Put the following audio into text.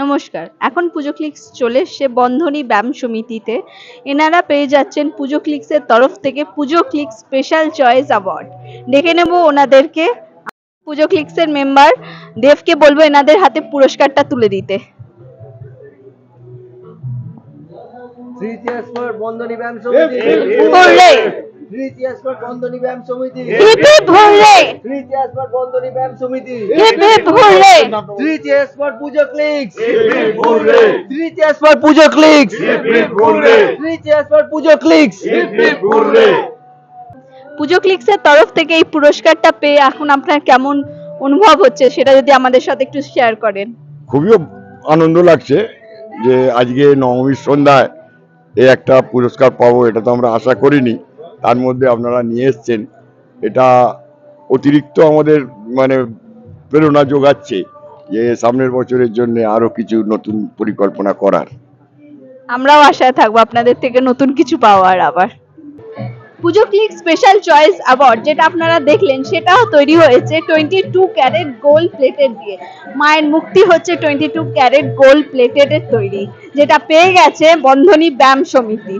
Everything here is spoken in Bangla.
নমস্কার। এখন পুজো ক্লিক্স চলে এসছে বন্ধনী ব্যায়াম সমিতিতে। এনারা পেয়ে যাচ্ছেন পুজো ক্লিক্সের তরফ থেকে পুজো ক্লিক্স স্পেশাল চয়েস অ্যাওয়ার্ড। ডেকে নেব ওনাদেরকে। পুজো ক্লিক্সের মেম্বার দেবকে বলব এনাদের হাতে পুরস্কারটা তুলে দিতে। বন্ধনী ব্যায়াম সমিতি। বন্ধনী ব্যায়াম সমিতি। হিপ বন্ধনী ব্যায়াম সমিতি। Hip Puja clicks for Puja clicks Three cheers for Puja clicks Puja ক্লিক্সের তরফ থেকে এই পুরস্কারটা পেয়ে এখন আপনার কেমন অনুভব হচ্ছে সেটা যদি আমাদের সাথে একটু শেয়ার করেন? খুবই আনন্দ লাগছে যে আজকে নবমীর সন্ধ্যায় এই একটা পুরস্কার পাবো এটা তো আমরা আশা করিনি। তার মধ্যে আপনারা নিয়ে এসছেন, এটা অতিরিক্ত আমাদের মানে প্রেরণা যোগাচ্ছে যে সামনের বছরের জন্য আরও কিছু নতুন পরিকল্পনা করার। আমরাও আশায় থাকব আপনাদের থেকে নতুন কিছু পাওয়ার আবার। পুজো ক্লিক স্পেশাল চয়েস অ্যাওয়ার্ড যেটা আপনারা দেখলেন, সেটাও তৈরি হয়েছে twenty two carat gold plated দিয়ে। মায়ের মুক্তি হচ্ছে টোয়েন্টি টু ক্যারেট গোল্ড প্লেটেডের তৈরি, যেটা পেয়ে গেছে বন্ধনী ব্যায়াম সমিতি।